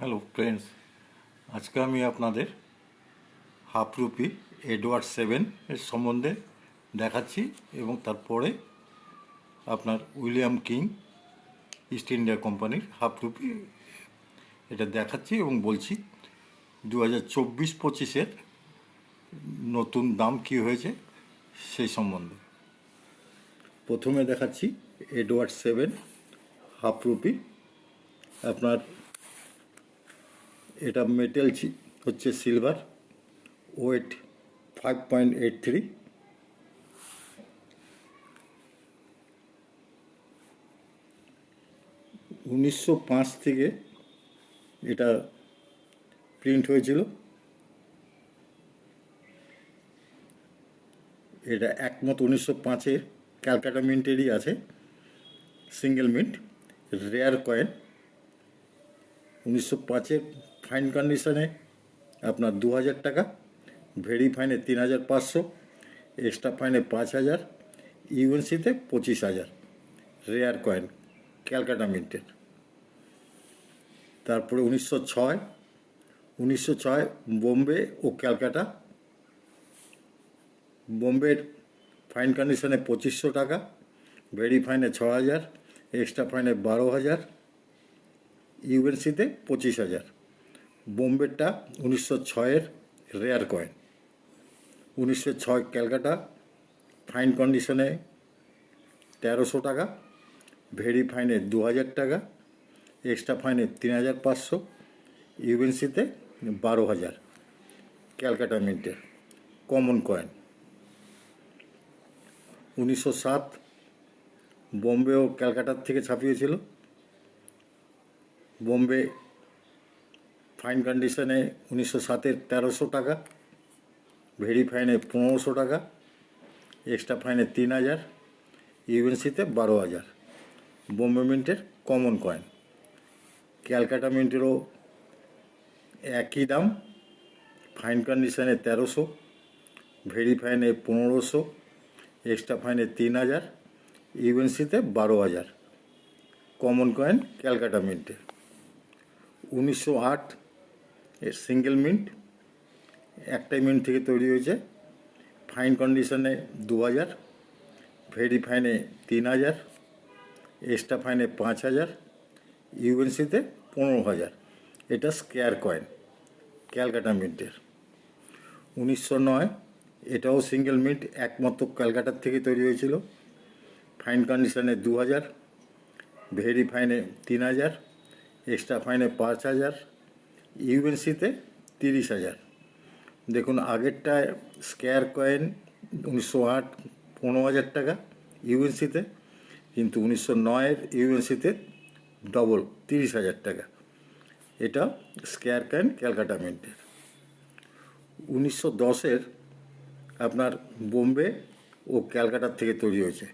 Hello friends আজকে আমি আপনাদের হাফ রুপি এডওয়ার্ড সেভেন এর সম্বন্ধে দেখাচ্ছি এবং তারপরে আপনার উইলিয়াম কিং, ইস্ট ইন্ডিয়া কোম্পানির হাফ রুপি এটা দেখাচ্ছি এবং বলছি দু হাজার চব্বিশ পঁচিশের নতুন দাম কী হয়েছে সেই সম্বন্ধে। প্রথমে দেখাচ্ছি এডওয়ার্ড সেভেন হাফ রুপি। আপনার এটা মেটেল হচ্ছে silver weight five point eight three উনিশশো পাঁচ থেকে এটা প্রিন্ট হয়েছিল। এটা একমত উনিশশো পাঁচের ক্যালকাটা মিন্টেরই আছে সিঙ্গেল মিন্ট রেয়ার কয়েন উনিশশো পাঁচের ফাইন কন্ডিশনে আপনার দু হাজার টাকা ভেরি ফাইনে তিন হাজার পাঁচশো, এক্সট্রা ফাইনে পাঁচ হাজার, ইউএনসিতে পঁচিশ হাজার, রেয়ার কয়েন, ক্যালকাটা মিন্টের তারপরে উনিশশো ছয় উনিশশো ছয় বোম্বে ও ক্যালকাটা। বোম্বের ফাইন কন্ডিশনে পঁচিশশো টাকা ভেরি ফাইনে ছ হাজার, এক্সট্রা ফাইনে বারো হাজার, ইউএনসিতে পঁচিশ হাজার। বোম্বেরটা উনিশশো ছয়ের রেয়ার কয়েন উনিশশো ছয় ক্যালকাটা ফাইন কন্ডিশনে তেরোশো টাকা ভেরি ফাইনে দু হাজার টাকা এক্সট্রা ফাইনে তিন হাজার পাঁচশো ইউএনসিতে বারো হাজার ক্যালকাটা মিন্টের কমন কয়েন উনিশশো সাত বোম্বে ও ক্যালকাটার থেকে ছাপিয়েছিল। বোম্বে ফাইন কন্ডিশনে উনিশশো সাতের তেরোশো টাকা ভেরি ফাইনে পনেরোশো টাকা, এক্সট্রা ফাইনে তিন হাজার, ইউএনসিতে বারো হাজার। বোম্বে মিন্টের কমন কয়েন। ক্যালকাটা মিন্টেরও একই দাম, ফাইন কন্ডিশনে তেরোশো ভেরি ফাইনে পনেরোশো, এক্সট্রা ফাইনে তিন হাজার, ইউএনসিতে বারো হাজার। কমন কয়েন ক্যালকাটা মিন্টের। উনিশশো আট সিঙ্গেল মিন্ট একটাই মিন্ট থেকে তৈরি হয়েছে। ফাইন কন্ডিশনে দু হাজার ভেরি ফাইনে তিন হাজার এক্সট্রা ফাইনে পাঁচ হাজার ইউএনসিতে পনেরো হাজার এটা স্কেয়ার কয়েন ক্যালকাটা মিন্টের উনিশশো নয়, এটাও সিঙ্গেল মিন্ট একমাত্র ক্যালকাটার থেকে তৈরি হয়েছিল। ফাইন কন্ডিশনে দু হাজার ভেরি ফাইনে তিন হাজার এক্সট্রা ফাইনে পাঁচ হাজার ইউএনসিতে তিরিশ হাজার। দেখুন আগেরটায় স্কোয়ার কয়েন উনিশশো আট, পনেরো হাজার টাকা ইউএনসিতে, কিন্তু উনিশশো নয়ের ইউএনসিতে ডবল, তিরিশ হাজার টাকা। এটা স্কোয়ার কয়েন ক্যালকাটা মিন্টের। উনিশশো দশের আপনার বোম্বে ও ক্যালকাটার থেকে তৈরি হয়েছে।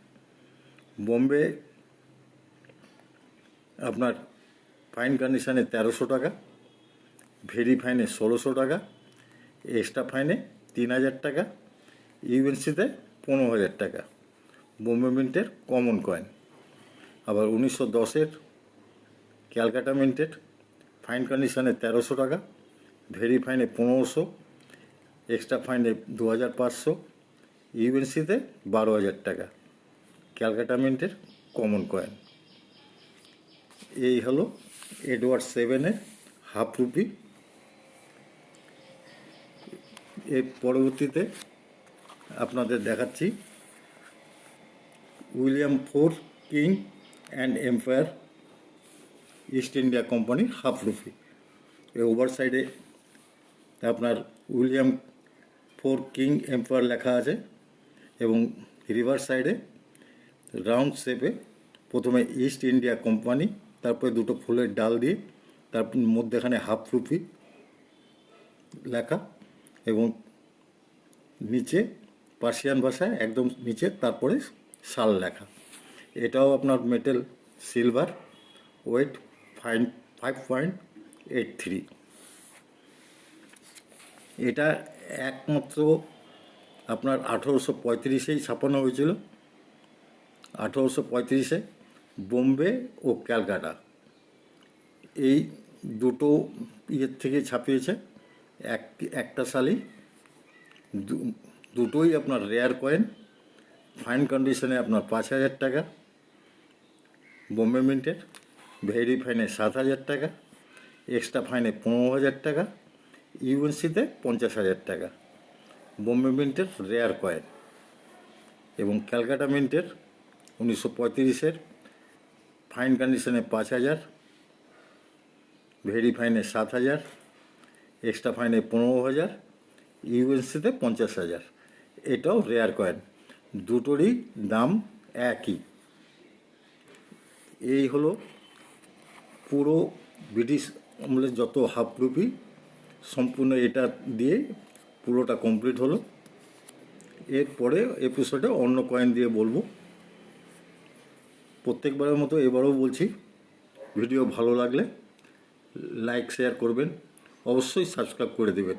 বোম্বে আপনার ফাইন কন্ডিশনে তেরোশো টাকা ভেরি ফাইনে ষোলোশো টাকা, এক্সট্রা ফাইনে তিন হাজার টাকা, ইউএনসিতে পনেরো হাজার টাকা। বোম্বে মিন্টের কমন কয়েন। আবার উনিশশো দশের ক্যালকাটা মিন্টের ফাইন কন্ডিশনে তেরোশো টাকা, ভেরি ফাইনে পনেরোশো, এক্সট্রা ফাইনে দু হাজার পাঁচশো, ইউএনসিতে বারো হাজার টাকা। ক্যালকাটা মিন্টের কমন কয়েন। এই হলো এডওয়ার্ড সেভেনের হাফ রুপি এর পরবর্তীতে আপনাদের দেখাচ্ছি। William four king and empire East India কোম্পানির হাফ রুপি এই ওভার সাইডে আপনার উইলিয়াম ফোর কিং এম্পায়ার লেখা আছে এবং রিভার সাইডে রাউন্ড শেপে প্রথমে ইস্ট ইন্ডিয়া কোম্পানি, তারপরে দুটো ফুলের ডাল দিয়ে তারপর মধ্যেখানে হাফ রুপি লেখা। এবং নিচে, পার্সিয়ান ভাষায় একদম নিচে, তারপরে শাল লেখা। এটাও আপনার metal silver weight fine five point eight three এটা একমাত্র আপনার আঠেরোশো পঁয়ত্রিশেই ছাপানো হয়েছিল। আঠেরোশো পঁয়ত্রিশে বোম্বে ও ক্যালকাটা। এই দুটো ইয়ের থেকে ছাপিয়েছে। এক, একটা শালি, দু- দুটোই আপনার রেয়ার কয়েন ফাইন কন্ডিশনে আপনার পাঁচ হাজার টাকা, বোম্বে মিন্টের ভেরি ফাইনে সাত হাজার টাকা এক্সট্রা ফাইনে পনেরো হাজার টাকা ইউএনসিতে পঞ্চাশ হাজার টাকা, বোম্বে মিন্টের রেয়ার কয়েন এবং ক্যালকাটা মিন্টের উনিশশো পঁয়ত্রিশের ফাইন কন্ডিশনে পাঁচ হাজার ভেরি ফাইনে সাত হাজার এক্সট্রা ফাইনে পনেরো হাজার ইউএনসিতে পঞ্চাশ হাজার। এটাও রেয়ার কয়েন দুটোরই দাম একই। এই হলো পুরো ব্রিটিশ আমলের যত হাফ রুপি সম্পূর্ণ এটা দিয়ে পুরোটা কমপ্লিট হলো। এরপরে এপিসোডে অন্য কয়েন দিয়ে বলব। প্রত্যেকবারের মতো এবারও বলছি ভিডিও ভালো লাগলে লাইক শেয়ার করবেন। অবশ্যই সাবস্ক্রাইব করে দেবেন।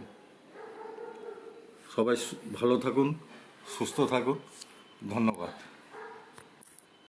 সবাই ভালো থাকুন সুস্থ থাকুন। ধন্যবাদ।